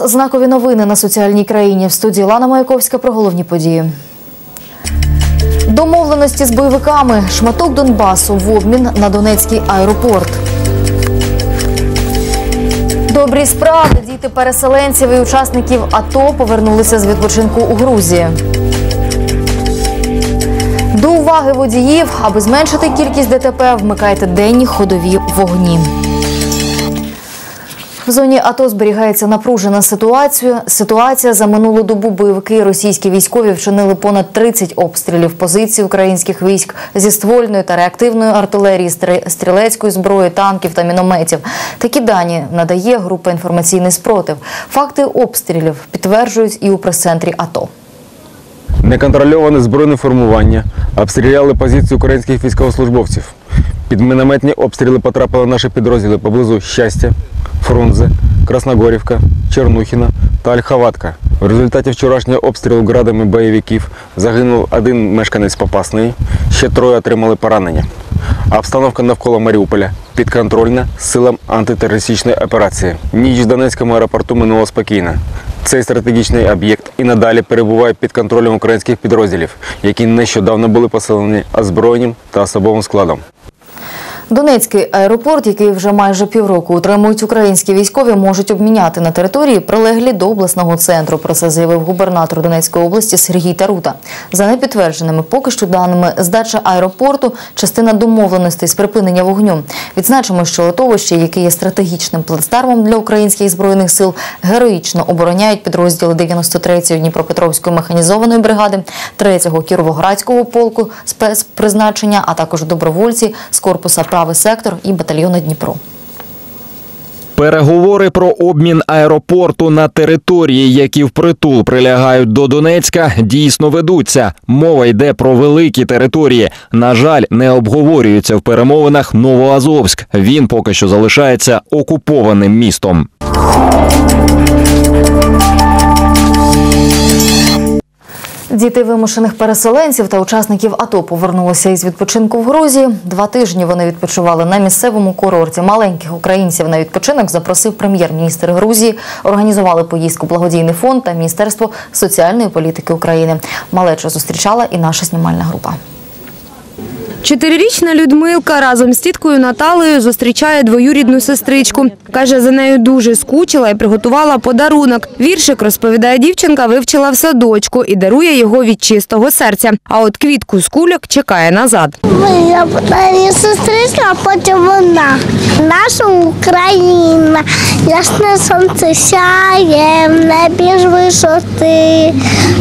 вас знакові новини на соціальній країні. В студії Лана Маяковська про головні події. Домовленості з бойовиками. Шматок Донбасу в обмін на Донецький аеропорт. Добрі справи. Діти переселенців і учасників АТО повернулися з відпочинку у Грузії. До уваги водіїв, аби зменшити кількість ДТП, вмикайте денні ходові вогні. В зоні АТО зберігається напружена ситуація. Ситуація за минулу добу бойовики російські військові вчинили понад 30 обстрілів позицій українських військ зі ствольної та реактивної артилерії, стрілецької зброї, танків та мінометів. Такі дані надає група інформаційний спротив. Факти обстрілів підтверджують і у прес-центрі АТО. Неконтрольоване збройне формування обстріляли позиції українських військовослужбовців. Під мінометні обстріли потрапили наші підрозділи поблизу Щастя, Фрунзе, Красногорівка, Чернухіна та Ольховатка. В результаті вчорашнього обстрілу градами бойовиків загинув один мешканець Попасної, ще троє отримали поранення. А обстановка навколо Маріуполя підконтрольна силам антитерористичної операції. Ніч в Донецькому аеропорту минула спокійно. Цей стратегічний об'єкт і надалі перебуває під контролем українських підрозділів, які нещодавно були поселені озброєнням та особовим складом. Донецький аеропорт, який вже майже півроку утримують українські військові, можуть обміняти на території, прилеглі до обласного центру. Про це заявив губернатор Донецької області Сергій Тарута. За непідтвердженими поки що даними здача аеропорту, частина домовленостей з припинення вогню. Відзначимо, що литовище, яке є стратегічним плацдармом для українських збройних сил, героїчно обороняють підрозділи 93-ї Дніпропетровської механізованої бригади, 3-го Кіровоградського полку спецпризначення, а також добровольці з корпуса правий сектор і батальйону Дніпро. Переговори про обмін аеропорту на території, які впритул прилягають до Донецька, дійсно ведуться. Мова йде про великі території. На жаль, не обговорюється в перемовинах Новоазовськ. Він поки що залишається окупованим містом. Діти вимушених переселенців та учасників АТО повернулися із відпочинку в Грузії. Два тижні вони відпочивали на місцевому курорті. Маленьких українців на відпочинок запросив прем'єр-міністр Грузії. Організували поїздку благодійний фонд та Міністерство соціальної політики України. Малечу зустрічала і наша знімальна група. Чотирирічна Людмилка разом з тіткою Наталею зустрічає двоюрідну сестричку. Каже, за нею дуже скучила і приготувала подарунок. Віршик, розповідає дівчинка, вивчила в садочку і дарує його від чистого серця. А от квітку з кульок чекає назад. Я подарую сестричка, а потім вона. Наша Україна, ясне сонце сяє, в небі ж висоти.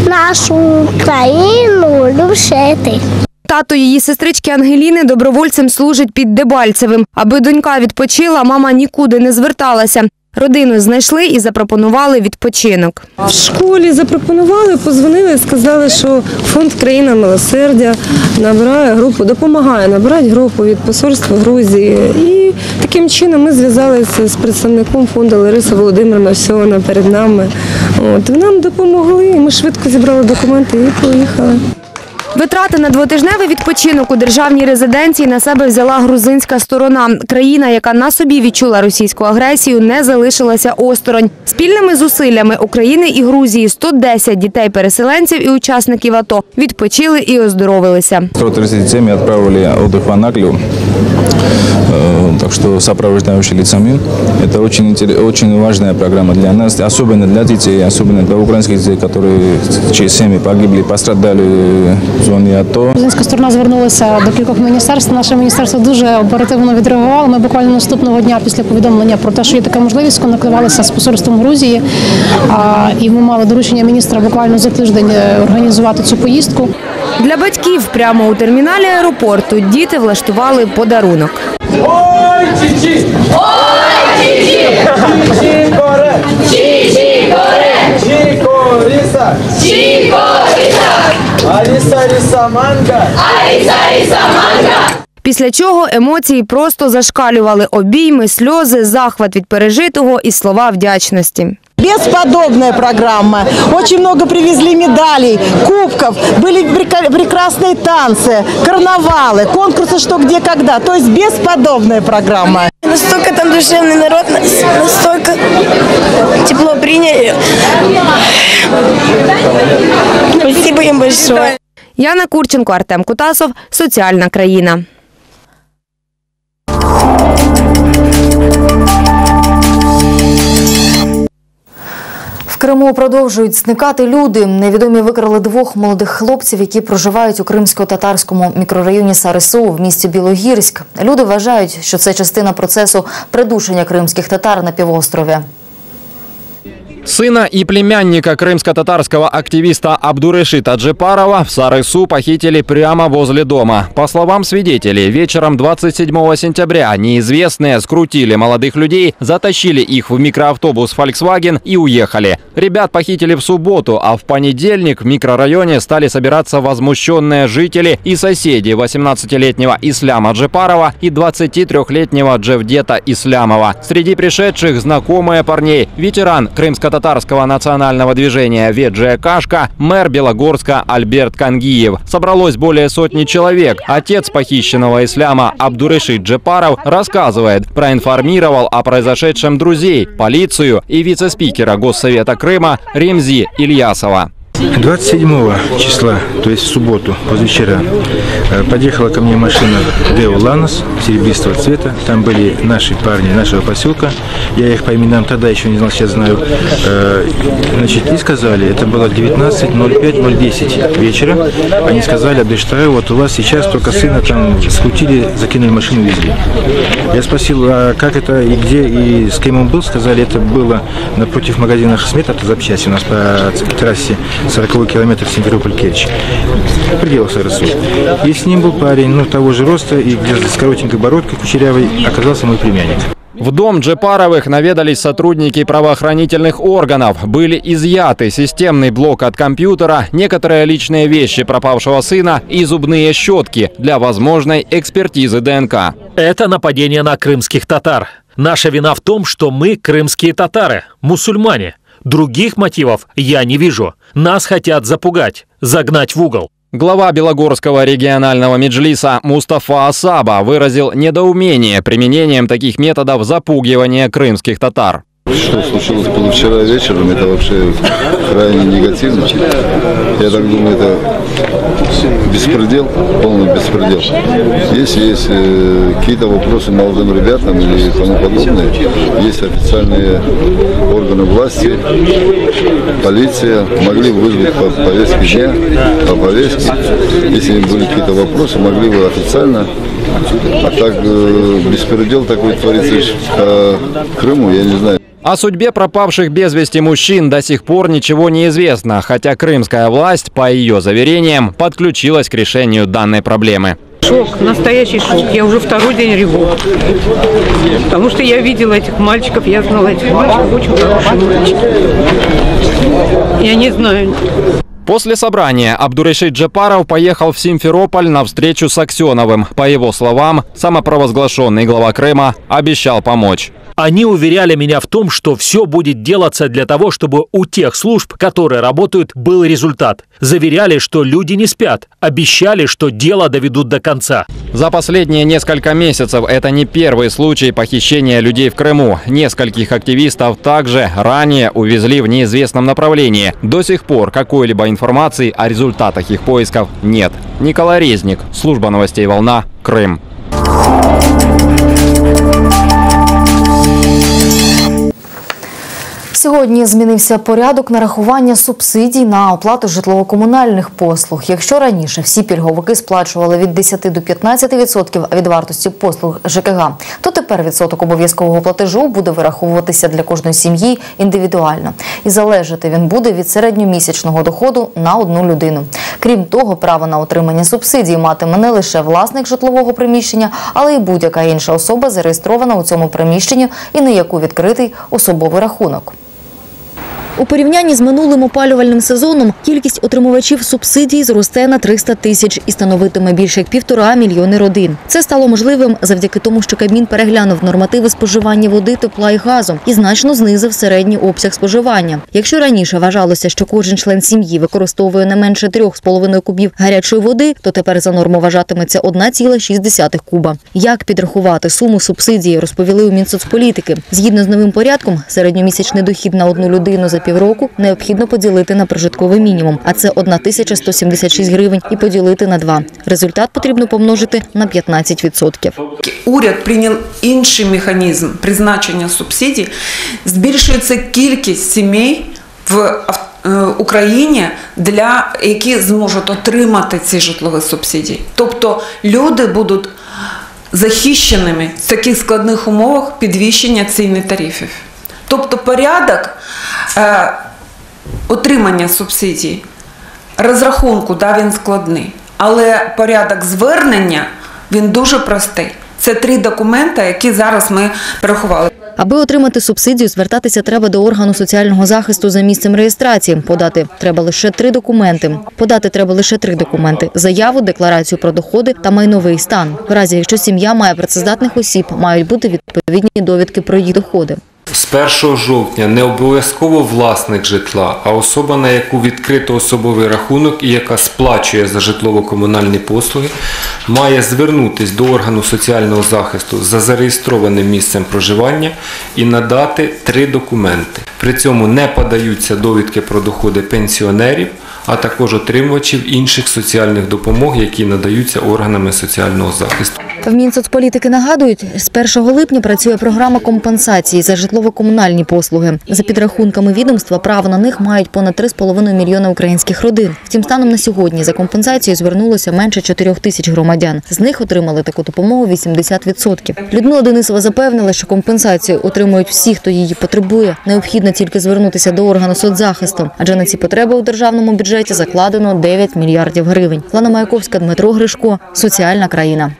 Нашу Україну любшити. Тато її сестрички Ангеліни добровольцем служить під Дебальцевим. Аби донька відпочила, мама нікуди не зверталася. Родину знайшли і запропонували відпочинок. В школі запропонували, позвонили, сказали, що фонд Країна милосердя набирає групу, допомагає набирати групу від посольства Грузії. І таким чином ми зв'язалися з представником фонду Лариса Володимирівна всього перед нами. От нам допомогли. Ми швидко зібрали документи і поїхали. Витрати на двотижневий відпочинок у державній резиденції на себе взяла грузинська сторона. Країна, яка на собі відчула російську агресію, не залишилася осторонь. Спільними зусиллями України і Грузії 110 дітей-переселенців і учасників АТО відпочили і оздоровилися. 137 отправили отдых в Анаклию. Э, Так что сопровождающие лицами. Это очень, интерес- очень важная программа для нас, особенно для детей, особенно для украинских детей, которые, чьи семьи погибли, пострадали в зоне АТО. Грузинська сторона звернулася до кількох міністерств. Наше міністерство дуже оперативно відреагувало. Ми буквально наступного дня після повідомлення про те, що є така можливість, контактувалися з посольством Грузії. І ми мали доручення міністра буквально за тиждень е, організувати цю поїздку. Для батьків прямо у терміналі аеропорту діти влаштували подарунок. Чикориса! Чикориса! Алиса, Алиса, манго! Після чого емоції просто зашкалювали обійми, сльози, захват від пережитого і слова вдячності. Бесподобная программа. Очень много привезли медалей, кубков. Были прека- прекрасные танцы, карнавалы, конкурсы «Что, где, когда». То есть бесподобная программа. Настолько там душевный народ, нас- настолько тепло приняли. Спасибо им большое. Яна Курченко, Артем Кутасов. Соціальна країна. В Криму продовжують зникати люди. Невідомі викрали двох молодих хлопців, які проживають у кримсько-татарському мікрорайоні Сарису в місті Білогірськ. Люди вважають, що це частина процесу придушення кримських татар на півострові. Сына и племянника крымско-татарского активиста Абдурешита Джепарова в Сарысу похитили прямо возле дома. По словам свидетелей, вечером 27 сентября неизвестные скрутили молодых людей, затащили их в микроавтобус Volkswagen и уехали. Ребят похитили в субботу, а в понедельник в микрорайоне стали собираться возмущенные жители и соседи 18-летнего Исляма Джепарова и 23-летнего Джевдета Ислямова. Среди пришедших знакомые парней, ветеран крымско-татарского национального движения Веджия Кашка, мэр Белогорска Альберт Кангиев. Собралось более сотни человек. Отец похищенного исляма Абдурешит Джепаров рассказывает, проинформировал о произошедшем друзей, полицию и вице-спикера Госсовета Крыма Ремзи Ильясова. 27 числа, то есть в субботу, позавчера, э, подъехала ко мне машина Део Ланос серебристого цвета. Там были наши парни нашего поселка. Я их по именам тогда еще не знал, сейчас знаю. Э, Значит, и сказали, это было 19.05.010 вечера. Они сказали, Абдештаю, вот у вас сейчас только сына там скрутили, закинули машину, везли. Я спросил, а как это и где, и с кем он был? Сказали, это было напротив магазина Хсмет, это запчасти у нас по трассе 40 километр Симферополь-Керчь. В пределах СРСУ. И с ним был парень, ну, того же роста, и где с коротенькой бородкой кучерявой оказался мой племянник. В дом Джепаровых наведались сотрудники правоохранительных органов. Были изъяты системный блок от компьютера, некоторые личные вещи пропавшего сына и зубные щетки для возможной экспертизы ДНК. Это нападение на крымских татар. Наша вина в том, что мы крымские татары, мусульмане. Других мотивов я не вижу. Нас хотят запугать, загнать в угол. Глава Белогорского регионального меджлиса Мустафа Асаба выразил недоумение применением таких методов запугивания крымских татар. Что случилось позавчера вечером, это вообще крайне негативно. Я так думаю, это беспредел, полный беспредел. Если есть э, какие-то вопросы молодым ребятам или тому подобное, есть официальные органы власти, полиция, могли вызвать по повестке дня, по повестке. Если были какие-то вопросы, могли бы официально. А так э, беспредел такой творится по Крыму, я не знаю. О судьбе пропавших без вести мужчин до сих пор ничего не известно, хотя крымская власть, по ее заверениям, подключилась к решению данной проблемы. Шок, настоящий шок. Я уже второй день реву. Потому что я видела этих мальчиков, я знала этих мальчиков, очень хорошие мальчики. Я не знаю, После собрания Абдурешит Джепаров поехал в Симферополь на встречу с Аксеновым. По его словам, самопровозглашенный глава Крыма обещал помочь. Они уверяли меня в том, что все будет делаться для того, чтобы у тех служб, которые работают, был результат. Заверяли, что люди не спят. Обещали, что дело доведут до конца. За последние несколько месяцев это не первый случай похищения людей в Крыму. Нескольких активистов также ранее увезли в неизвестном направлении. До сих пор какой-либо информации о результатах их поисков нет. Николай Резник, служба новостей «Волна», Крым. Сьогодні змінився порядок нарахування субсидій на оплату житлово-комунальних послуг. Якщо раніше всі пільговики сплачували від 10 до 15% від вартості послуг ЖКГ, то тепер відсоток обов'язкового платежу буде вираховуватися для кожної сім'ї індивідуально. І залежати він буде від середньомісячного доходу на одну людину. Крім того, право на отримання субсидій матиме не лише власник житлового приміщення, але й будь-яка інша особа зареєстрована у цьому приміщенні і на яку відкритий особовий рахунок. У порівнянні з минулим опалювальним сезоном кількість отримувачів субсидій зросте на 300 тисяч і становитиме більше як півтора мільйони родин. Це стало можливим завдяки тому, що Кабмін переглянув нормативи споживання води, тепла і газу і значно знизив середній обсяг споживання. Якщо раніше вважалося, що кожен член сім'ї використовує не менше 3,5 кубів гарячої води, то тепер за норму вважатиметься 1,6 куба. Як підрахувати суму субсидії, розповіли у Мінсоцполітики. Згідно з новим порядком, середньомісячний дохід на одну людину за півроку необхідно поділити на прожитковий мінімум, а це 1176 гривень, і поділити на два. Результат потрібно помножити на 15%. Уряд прийняв інший механізм призначення субсидій. Збільшується кількість сімей в е, Україні, для які зможуть отримати ці житлові субсидії. Тобто люди будуть захищеними в таких складних умовах підвищення цін тарифів. Тобто порядок е, отримання субсидій, розрахунку, да, він складний, але порядок звернення він дуже простий. Це три документи, які зараз ми порахували. Аби отримати субсидію, звертатися треба до органу соціального захисту за місцем реєстрації. Подати треба лише три документи. Подати треба лише три документи: заяву, декларацію про доходи та майновий стан. В разі, якщо сім'я має працездатних осіб, мають бути відповідні довідки про їх доходи. З 1 жовтня не обов'язково власник житла, а особа, на яку відкрито особовий рахунок і яка сплачує за житлово-комунальні послуги, має звернутися до органу соціального захисту за зареєстрованим місцем проживання і надати три документи. При цьому не подаються довідки про доходи пенсіонерів, а також отримувачів інших соціальних допомог, які надаються органами соціального захисту. В Мінсоцполітики нагадують, з 1 липня працює програма компенсації за житлово-комунальні послуги. За підрахунками відомства, право на них мають понад 3,5 мільйона українських родин. Втім, станом на сьогодні за компенсацією звернулося менше 4 тисяч громадян. З них отримали таку допомогу 80%. Людмила Денисова запевнила, що компенсацію отримують всі, хто її потребує. Необхідно тільки звернутися до органу соцзахисту, адже на ці потреби у державному бюджеті закладено 9 мільярдів гривень. Лана Маяковська, Дмитро Гришко. Соціальна країна.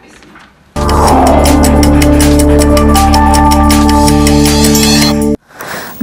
Thank you.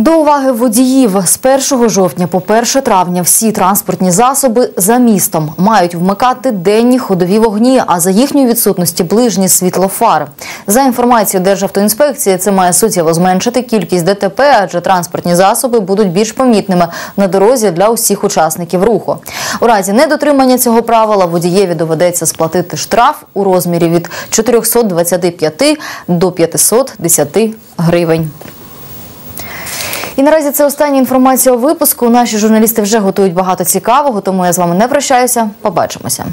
До уваги водіїв з 1 жовтня по 1 травня всі транспортні засоби за містом мають вмикати денні ходові вогні, а за їхньої відсутності ближні світлофар. За інформацією Державтоінспекції, це має суттєво зменшити кількість ДТП, адже транспортні засоби будуть більш помітними на дорозі для усіх учасників руху. У разі недотримання цього правила водієві доведеться сплатити штраф у розмірі від 425 до 510 гривень. І наразі це остання інформація у випуску. Наші журналісти вже готують багато цікавого, тому я з вами не прощаюся. Побачимося.